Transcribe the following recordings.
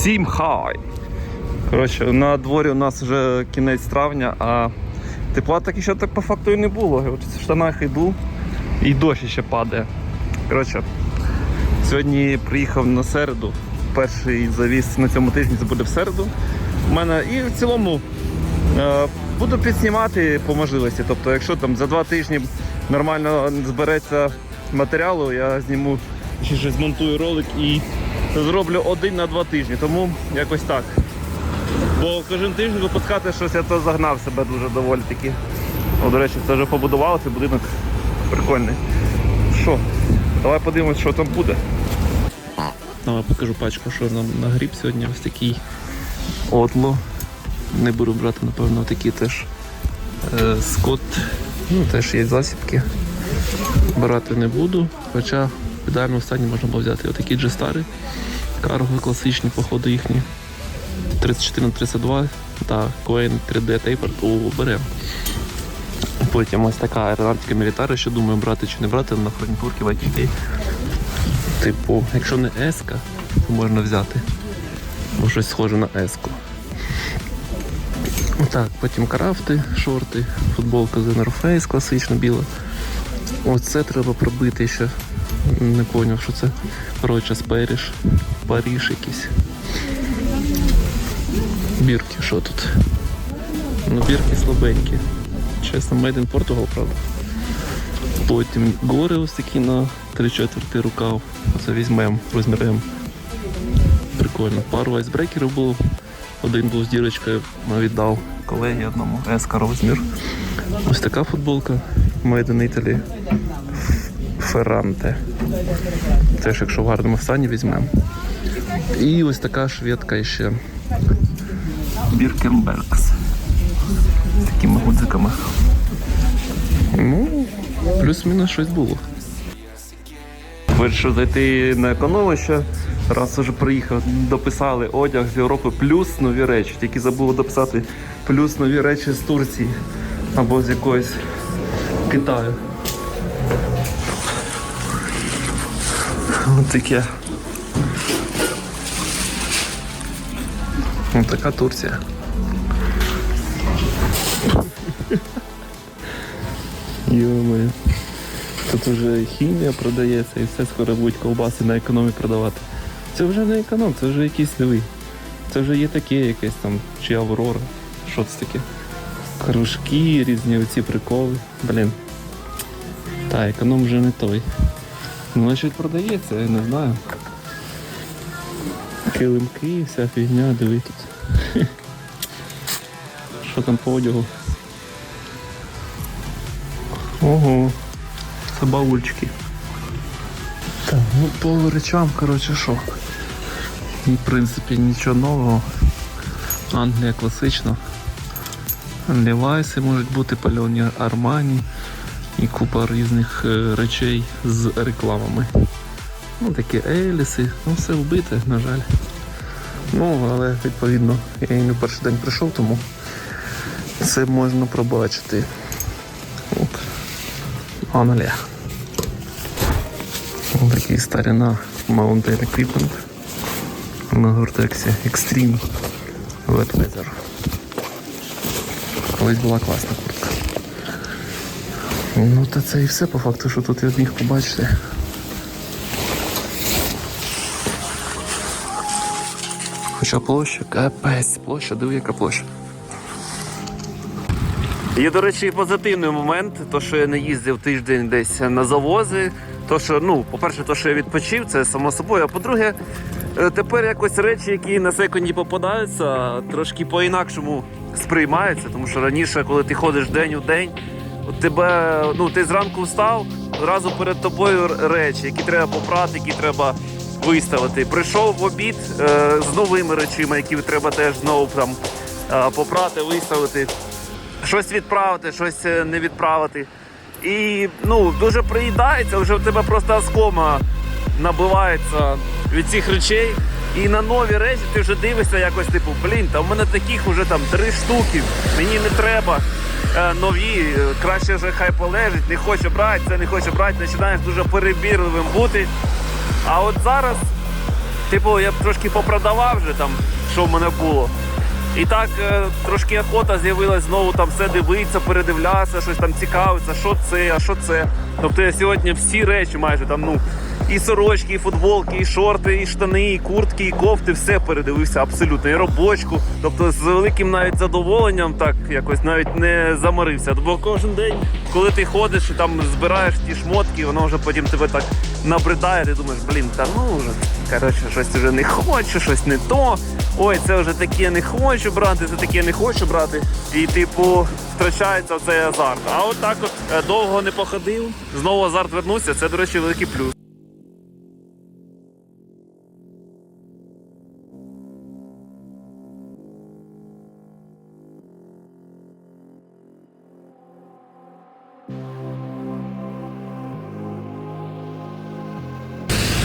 Всім хай! Коротше, на дворі у нас вже кінець травня, а тепла так ще так по факту і не було. Я в штанах йду і дощ ще падає. Коротше, сьогодні приїхав на середу. Перший завіз на цьому тижні це буде в середу. У мене і в цілому е, буду підснімати по можливості. Тобто, якщо там за два тижні нормально збереться матеріалу, я зніму ще змонтую ролик і зроблю один на два тижні. Тому якось так. Бо кожен тиждень випускати щось, я то загнав себе дуже доволі таки. О, до речі, це вже побудували, цей будинок прикольний. Що, давай подивимось, що там буде. Давай покажу пачку, що нам на гріб сьогодні ось такий отло. Не буду брати, напевно, такі теж е, скот. Ну, теж є засібки. Брати не буду. Хоча в ідеальному стані можна було взяти отакі джестари. Карго класичні, походу їхні. 34 на 32 та Coen 3D Taper, то беремо. Потім ось така аеронавтика мілітари, що думаю брати чи не брати на фронтурки в ITK. Типу, якщо не S, то можна взяти. Бо щось схоже на S. Так, потім крафти, шорти, футболка North Face класична біла. Оце треба пробити ще. Не зрозумів, що це. Коротше, Паріж. Паріж якийсь. Бірки, що тут? Ну, бірки слабенькі. Чесно, Made in Portugal, правда. Потім гори ось такі на 3 четверти рукав. Оце візьмемо, розмірем. Прикольно. Пару айсбрекерів було. Один був з дірочкою, віддав колегі одному S розмір. Ось така футболка Made in Italy. Ферранте. Теж, якщо в гарному стані візьмемо. І ось така шведка ще. Біркенбергс. З такими гудзиками. Ну, плюс-мінус щось було. Вирішив зайти на економище. Раз уже приїхав, дописали одяг з Європи плюс нові речі. Тільки забув дописати плюс нові речі з Турції або з якоїсь Китаю. Таке. Ось така Турція. Йо-моє. Тут вже хімія продається і все скоро будуть ковбаси на економі продавати. Це вже не економ, це вже якийсь новий. Це вже є таке якесь там, чи Аврора. Що це таке? Кружки, різні оці приколи. Блін. Та, економ вже не той. Ну, значить продається, я не знаю. Килимки, вся фігня, диви тут. Що там по одягу? Ого, це баульчики. Так, ну по речам, коротше, що? В принципі, нічого нового. Англія класична. Лівайси можуть бути пальоні Армані і купа різних е, речей з рекламами. Ну, такі еліси, ну все вбите, на жаль. Ну, але відповідно, я і не перший день прийшов, тому це можна пробачити. От. Англія. Ось такий старина Mountain Equipment на Гортексі Extreme Wet Weather. Колись була класна куртка. Ну та це і все по факту, що тут я міг побачити. Хоча площа, капець, площа, диви, яка площа. Є, до речі, позитивний момент, то що я не їздив тиждень десь на завози. То що, ну, по-перше, то що я відпочив, це само собою. А по-друге, е, тепер якось речі, які на секунді попадаються, трошки по-інакшому сприймаються. Тому що раніше, коли ти ходиш день у день, тебе, ну, ти зранку встав, одразу перед тобою речі, які треба попрати, які треба виставити. Прийшов в обід е, з новими речима, які треба теж знову там е, попрати, виставити щось відправити, щось е, не відправити. І ну, дуже приїдається, вже в тебе просто оскома набивається від цих речей. І на нові речі ти вже дивишся якось, типу, блін, та в мене таких вже там три штуки, мені не треба нові, е, краще вже хай полежить, не хочу брати, це не хочу брати, починаєш дуже перебірливим бути. А от зараз Типу, я б трошки попродавав вже там, що в мене було. І так е, трошки охота з'явилась знову там все дивитися, передивлятися, щось там цікавиться, що це, а що це. Тобто я сьогодні всі речі майже там, ну, і сорочки, і футболки, і шорти, і штани, і куртки, і кофти, все передивився абсолютно. І робочку. Тобто з великим навіть задоволенням так якось навіть не заморився. Бо кожен день, коли ти ходиш і там збираєш ті шмотки, воно вже потім тебе так набридає, ти думаєш, блін, та ну вже коротше, щось вже не хочу, щось не то. Ой, це вже таке не хочу брати, це таке не хочу брати. І, типу, втрачається цей азарт. А от так от е, довго не походив, знову азарт вернувся. Це, до речі, великий плюс.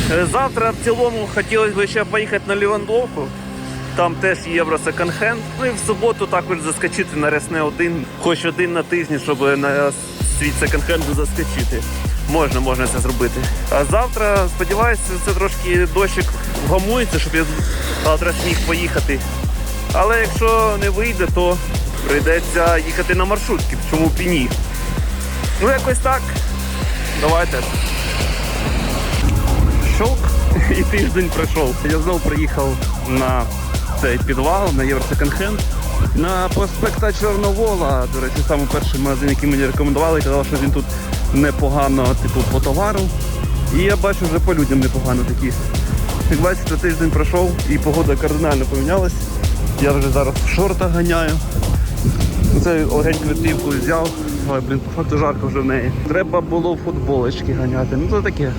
Завтра в цілому хотілося б ще поїхати на Лівандовку. Там теж євро секонд-хенд. Ну і в суботу також заскочити на Рясне один, хоч один на тиждень, щоб на світ секонд-хенду заскочити. Можна, можна це зробити. А завтра, сподіваюся, це трошки дощик вгамується, щоб я завтра зміг поїхати. Але якщо не вийде, то прийдеться їхати на маршрутки, чому б і ні. Ну якось так. Давайте. Щолк і тиждень пройшов. Я знову приїхав на цей підвал, на Євросеконд-хенд. На проспекта Чорновола, до речі, саме перший магазин, який мені рекомендували, казав, що він тут непогано, типу, по товару. І я бачу вже по людям непогано такі. Як бачите, тиждень пройшов і погода кардинально помінялась. Я вже зараз в шортах ганяю. Це легеньку плівку взяв, але, блін, по факту жарко вже в неї. Треба було футболочки ганяти. Ну то таке.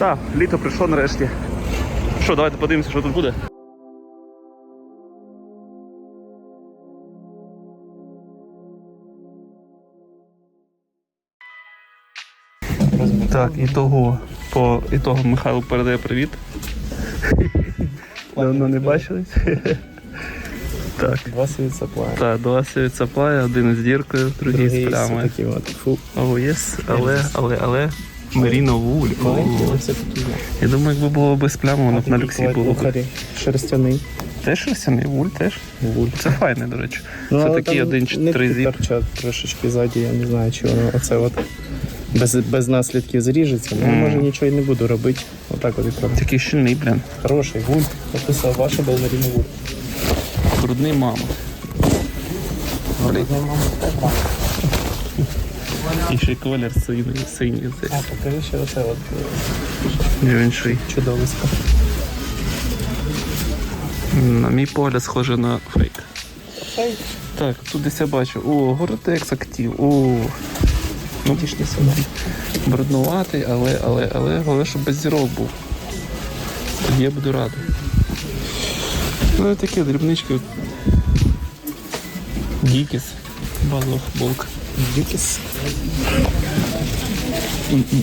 Так, літо прийшло нарешті. Що, давайте подивимося, що тут буде. Так, і того, по ітогу Михайло передає привіт. Давно не бачились. Так. Два плає. Так, два від саплая, один з діркою, другий з плямою. такі от. Фу. О, єс, але, але, але. Меріно вуль. Я думаю, якби було без плями, воно б на люксі було. б. Шерстяний. Теж шерстяний вуль, теж. Вуль. Це файне, до речі. Ну, Це такий один чи три зіп. трошечки ззаді, я не знаю, чи воно оце от без, без наслідків зріжеться. Ну, може нічого і не буду робити. Отак от відправляю. Такий щільний, блін. Хороший вуль. Написав ваша Белмаріна вуль. Брудний мама. Блін. І ще колір синій, синій. А, покажи ще оце от Інший. е, чудовисько. На мій погляд, схоже на фейк. Фейк. Так, тут десь я бачу. О, Горотекс актив. О. Ну, Тішні сюди. бруднуватий, але, але, але, головне, щоб без зірок був. Тоді я буду радий. Ну і такі дрібнички. Дікіс. Базова футболка. Дікіс.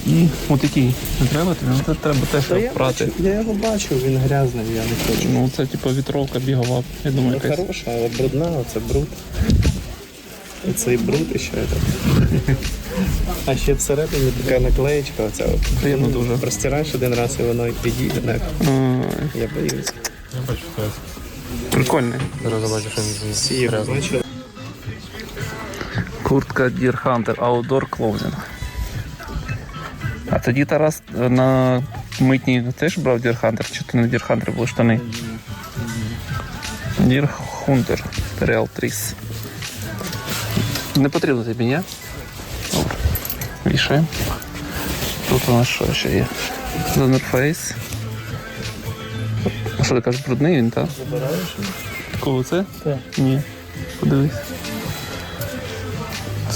І отакий. Не треба тобі? Ну, це треба теж я, прати. бачу, я його бачив, він грязний, я не хочу. Ну це типу вітровка бігова. Я думаю, Ну, якась. хороша, але брудна, оце бруд. І цей бруд і ще этот. А ще всередині така наклеєчка, оця от. Приємно дуже. Простираєш один раз і воно і підійде. Не, Ай, я боюсь. Прикольний. Всі його бачили. Куртка Deer Hunter Outdoor Clothing. А тоді Тарас е, на митні теж брав Deer Hunter, чи то не Deer Hunter були штани? Deer Hunter Real Tris. Не потрібно тобі, ні? Вішаємо. Тут у нас що ще є? Face. А що ти кажеш, брудний він, так? Такого це? Так. Ні. Подивись.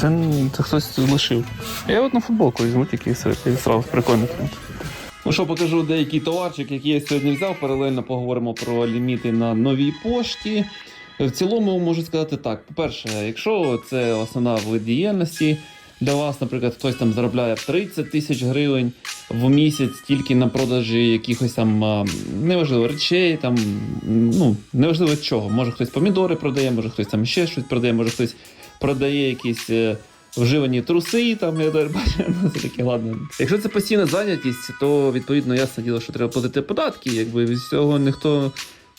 Це, це хтось лишив. Я от на футболку візьму тільки сразу прикольно. Ну що, покажу деякий товарчик, який я сьогодні взяв. Паралельно поговоримо про ліміти на новій пошті. В цілому можу сказати так. По-перше, якщо це основна вид діяльності для вас, наприклад, хтось там заробляє 30 тисяч гривень в місяць тільки на продажі якихось там неважливо речей, там ну неважливо чого. Може хтось помідори продає, може хтось там ще щось продає, може хтось продає якісь е, вживані труси, там я бачу, ну, це таке ладно. Якщо це постійна зайнятість, то відповідно ясне діло, що треба платити податки, якби від цього ніхто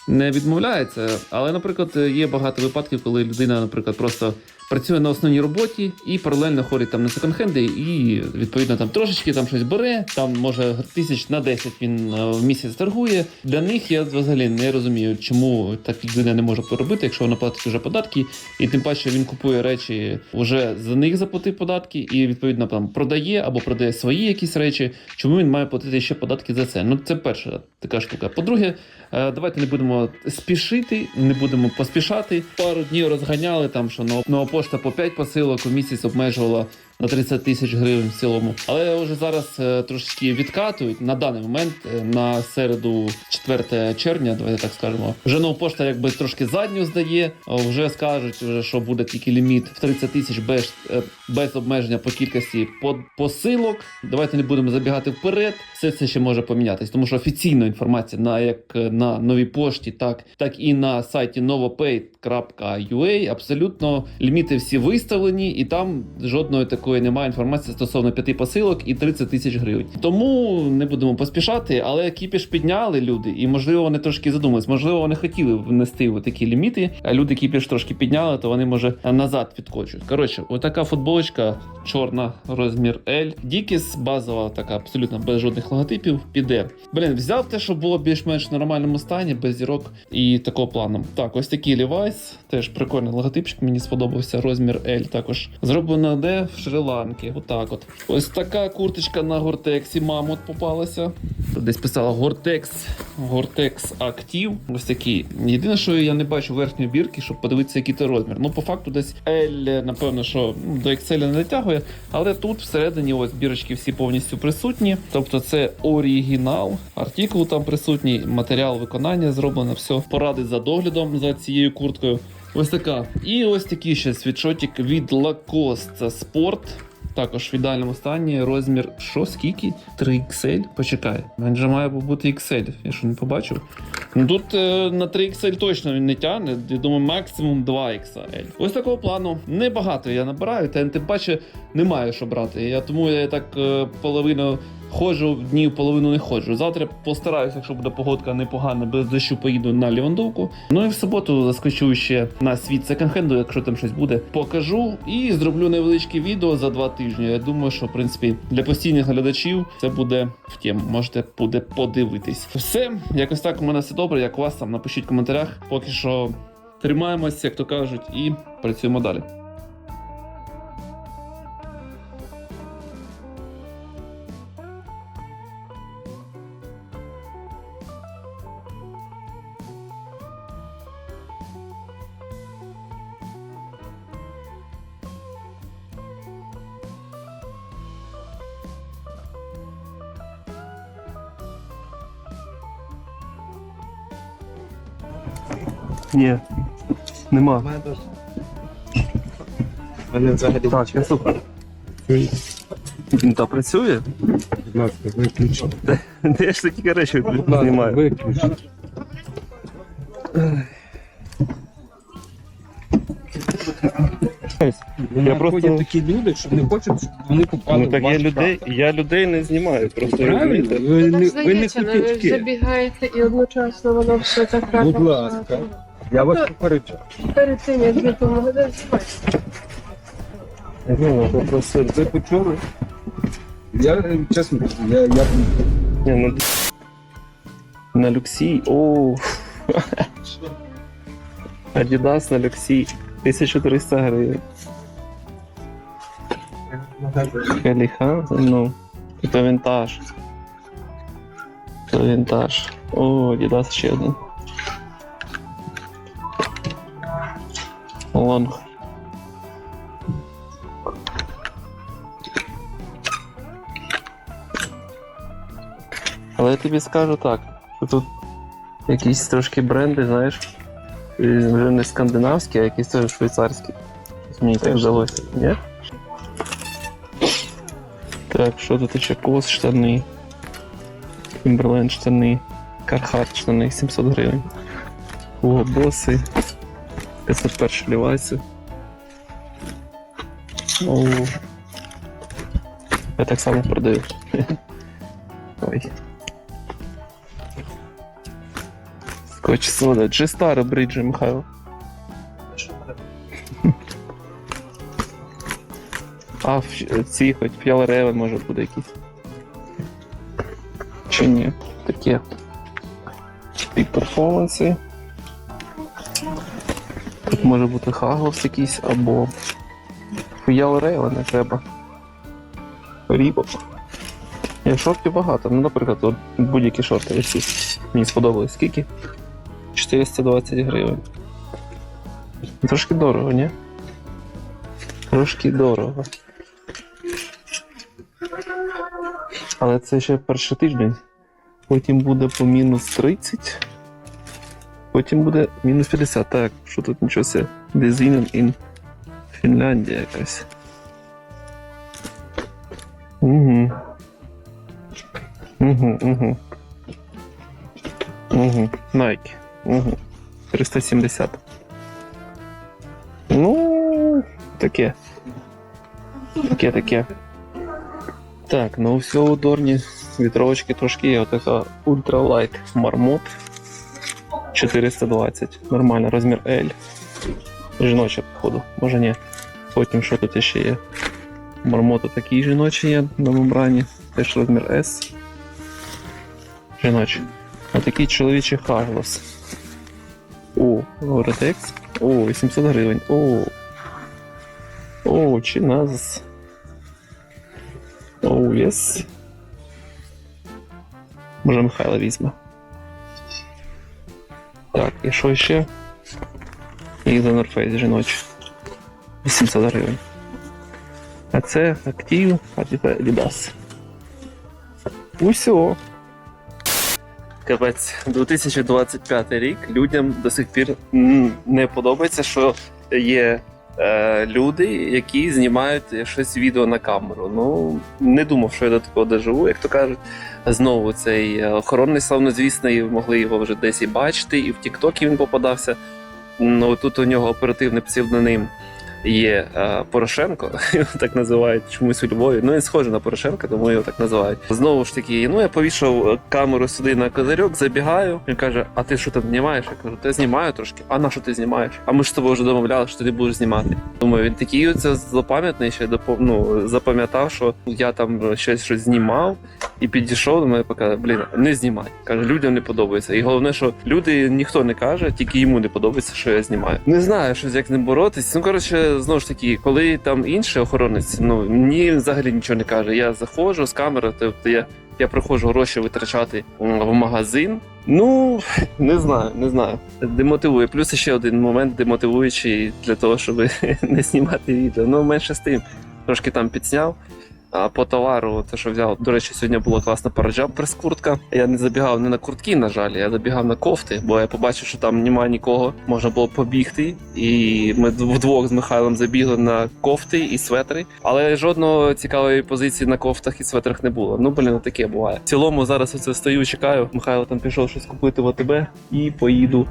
не відмовляється. Але, наприклад, є багато випадків, коли людина, наприклад, просто працює на основній роботі і паралельно ходить там на секонд-хенди і відповідно там трошечки там щось бере. Там може тисяч на 10 він е, в місяць торгує. Для них я взагалі не розумію, чому так людина не може поробити, якщо вона платить вже податки, і тим паче він купує речі вже за них заплатив податки, і відповідно там продає або продає свої якісь речі. Чому він має платити ще податки за це? Ну це перша така штука. По-друге, е, давайте не будемо спішити, не будемо поспішати. Пару днів розганяли там, що нова пошта по 5 посилок у місяць обмежувала на 30 тисяч гривень в цілому. Але вже зараз е, трошечки відкатують на даний момент е, на середу, 4 червня, давайте так скажемо. Вже нова пошта якби трошки задню здає. Вже скажуть, вже, що буде тільки ліміт в 30 тисяч без, е, без обмеження по кількості по- посилок. Давайте не будемо забігати вперед. Все це ще може помінятись, тому що офіційна інформація на як е, на новій пошті, так, так і на сайті novopay.ua абсолютно ліміти всі виставлені, і там жодної такої немає інформації стосовно п'яти посилок і 30 тисяч гривень. Тому не будемо поспішати, але кіпіш підняли люди, і можливо вони трошки задумались. Можливо, вони хотіли внести такі ліміти, а люди кіпіш трошки підняли, то вони може назад відкочують. Коротше, отака футболочка, чорна, розмір L. Дікіс, базова, така абсолютно без жодних логотипів. Піде. Блін, взяв те, що було більш-менш в нормальному стані, без зірок і такого плану. Так, ось такий Levi's, теж прикольний логотипчик, мені сподобався. Розмір L також. Зроблено де в Шрі-Ланки. Отак от. Ось така курточка на Гортексі, мамут попалася. Десь писала Гортекс, Гортекс Актив. Ось такий. Єдине, що я не бачу верхньої бірки, щоб подивитися, який це розмір. Ну, по факту, десь L, напевно, що ну, до Excel не дотягує, але тут всередині ось бірочки всі повністю присутні. Тобто це оригінал, артикул там присутній, матеріал виконання зроблено, все. Поради за доглядом за цією курткою. Ось така. І ось такий ще світшотик від Lacoste. Спорт. Також в ідеальному стані розмір що скільки? 3XL? Почекай. Він же має бути XL, я що не побачив. Ну тут е, на 3XL точно він не тягне. Я думаю, максимум 2XL. Ось такого плану. Небагато я набираю, та тим паче немає що брати. Я тому я так е, половину ходжу, днів половину не ходжу. Завтра постараюся, якщо буде погодка непогана, без дощу поїду на Лівандовку. Ну і в суботу заскочу ще на світ секонд-хенду, якщо там щось буде, покажу і зроблю невеличке відео за два тижні. Я думаю, що в принципі для постійних глядачів це буде в тему. Можете буде подивитись. Все, якось так у мене все добре. Як у вас там напишіть в коментарях. Поки що тримаємось, як то кажуть, і працюємо далі. Ні, нема. Вони взагалі Так, я слухаю. Він та працює? будь ласка, виключи. Де я ж такі речі знімаю? виключи. Я просто- такі люди, що не хочуть, щоб вони попали Ну в так ваш я людей, я людей не знімаю. Просто Правильно? розумієте? Ви не, ви не здається, ну, ви копійки. забігаєте і одночасно воно все так Будь ласка. Я вас попереджу. Перед тим, як ви по магазин. Ну, просто Ви почули? Я е, чесно, кажу, я, я Ні, ну, на люксі. О. Адідас на люксі. 1300 гривень. Каліха, ну. Це вінтаж. Це вінтаж. О, Адідас ще один. Лонг. Але я тобі скажу так, що тут якісь трошки бренди, знаєш, вже не скандинавські, а якісь теж швейцарські. Мені так здалося, ні? Так, що тут ще кос штани, Timberland штани, Carhartt штани, 700 гривень. О, боси. 501 лівайці. О. Я так само продаю. Ой. Скотч сода. Старе бриджі, Михайло? А в- ці хоч фіолетові може буде якісь. Чи ні? Таке. Пік перформанси. Може бути хаглос якийсь або фіолетові не треба. Рібок. Я шортів багато. Ну, наприклад, от будь-які шорти ось. Мені сподобалось. Скільки? 420 гривень. Трошки дорого, ні? Трошки дорого. Але це ще перший тиждень. Потім буде по мінус 30. Потім буде мінус 50. Так, що тут нічого себе. Дезінен ін Фінляндія якась. Угу. Угу, угу. Угу. Nike. Угу. 370. Ну, таке. Таке, таке. Так, ну все у Дорні вітровочки трошки є. Отака ультралайт мармот. 420. Нормально, розмір L. Жіноча, походу. Може ні. Потім що тут ще є? Мармоти такі жіночі є на мембрані. Теж розмір S. Жіночі. А такий чоловічий Хаглос. О, Gore-Tex. О, 800 гривень. О. О, чи нас. О, єс. Може Михайло візьме. Так, і що ще? І за North Face жіночі. 800 гривень. А це актив, а тепер Adidas. Усьо. Капець, 2025 рік людям до сих пір не подобається, що є е, люди, які знімають щось відео на камеру. Ну, не думав, що я до такого доживу, як то кажуть. Знову цей охоронний славнозвісний, могли його вже десь і бачити, і в Тіктокі він попадався. Ну, тут у нього оперативний псевдоним є е, Порошенко, його так називають чомусь у Львові. Ну, він схожий на Порошенка, тому його так називають. Знову ж таки, ну я повішав е, камеру сюди на козирьок, забігаю. Він каже: А ти що там знімаєш? Я кажу, та знімаю трошки. А на що ти знімаєш? А ми ж з тобою вже домовляли, що ти будеш знімати. Думаю, він такий оце злопам'ятний, ще ну, запам'ятав, що я там щось щось знімав. І підійшов до мене, поки блін, не знімай. Каже, людям не подобається. І головне, що люди ніхто не каже, тільки йому не подобається, що я знімаю. Не знаю, що як з ним боротись. Ну коротше, знову ж таки, коли там інший охоронець, ну мені взагалі нічого не каже. Я заходжу з камери, тобто я, я приходжу гроші витрачати в магазин. Ну не знаю, не знаю. Демотивує. Плюс ще один момент демотивуючий для того, щоб не знімати відео. Ну менше з тим, трошки там підсняв. А по товару, те, що взяв, до речі, сьогодні була класна параджа прес-куртка. Я не забігав не на куртки, на жаль, я забігав на кофти, бо я побачив, що там немає нікого. Можна було побігти. І ми вдвох з Михайлом забігли на кофти і светри. Але жодного цікавої позиції на кофтах і светрах не було. Ну, блін, таке буває. В цілому зараз оце стою, чекаю. Михайло там пішов щось купити в АТБ і поїду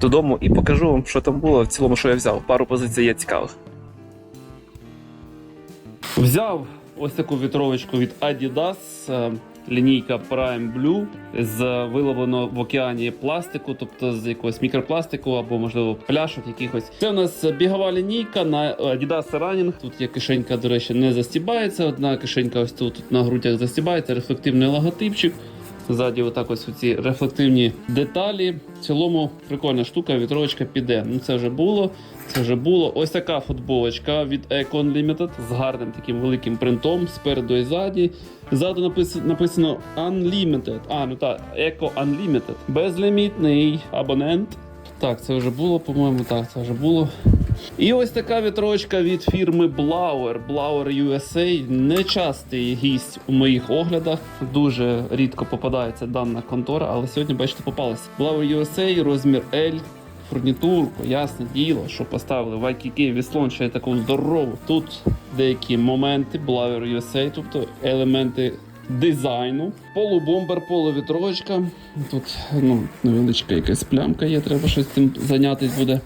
додому і покажу вам, що там було. В цілому, що я взяв. Пару позицій є цікавих. Взяв ось таку вітровочку від Adidas. е, Лінійка Prime Blue з виловлено в океані пластику, тобто з якогось мікропластику або, можливо, пляшок якихось. Це у нас бігова лінійка на Adidas Running. Тут є кишенька, до речі, не застібається. Одна кишенька ось тут, на грудях застібається, рефлективний логотипчик. Ззаді отак ось ці рефлективні деталі. В цілому прикольна штука, вітровочка піде. Ну це вже було. Це вже було. Ось така футболочка від Econ Limited з гарним таким великим принтом спереду і ззаді. Ззаду написано, написано Unlimited. А, ну так, Eco Unlimited. Безлімітний абонент. Так, це вже було, по-моєму, так, це вже було. І ось така вітровочка від фірми Blauer. Blauer USA. Нечастий гість у моїх оглядах. Дуже рідко попадається дана контора, але сьогодні, бачите, попалась. Blauer USA, розмір L. Фурнітурку, ясне діло, що поставили в IKK віслон ще таку здорову. Тут деякі моменти Blauer USA, тобто елементи дизайну. Полубомбер, полувітровочка. Тут ну, невеличка якась плямка є, треба щось цим зайнятися буде.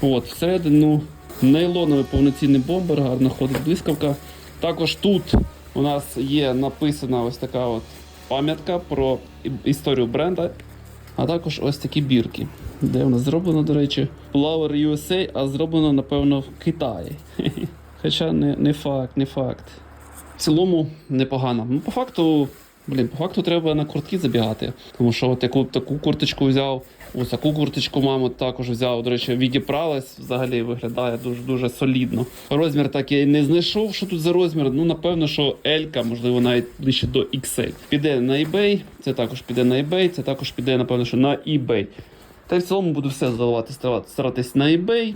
От, всередину Нейлоновий повноцінний бомбер, гарно ходить блискавка. Також тут у нас є написана ось така от пам'ятка про історію бренда, а також ось такі бірки. Де воно зроблено, до речі, Flower USA, а зроблено, напевно, в Китаї. Хоча не, не факт, не факт. В цілому непогано. Ну, по факту, блін, по факту треба на куртки забігати. Тому що от яку таку курточку взяв, ось таку курточку, маму, також взяв. До речі, відіпралась, взагалі виглядає дуже дуже солідно. Розмір так я не знайшов, що тут за розмір. Ну, напевно, що L, можливо, навіть ближче до XL. Піде на eBay, це також піде на eBay, це також піде, напевно, що на eBay. Та й в цілому буду все здавати, старатись на eBay.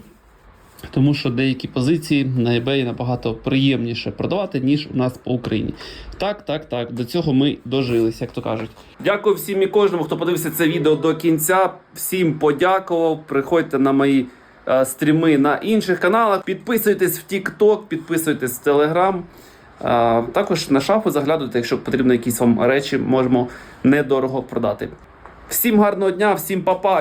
Тому що деякі позиції на eBay набагато приємніше продавати, ніж у нас по Україні. Так, так, так. До цього ми дожились, як то кажуть. Дякую всім і кожному, хто подивився це відео до кінця. Всім подякував. Приходьте на мої е, стріми на інших каналах. Підписуйтесь в TikTok, підписуйтесь в Telegram. Е, також на шафу заглядуйте, якщо потрібно якісь вам речі, можемо недорого продати. Всім гарного дня, всім па-па!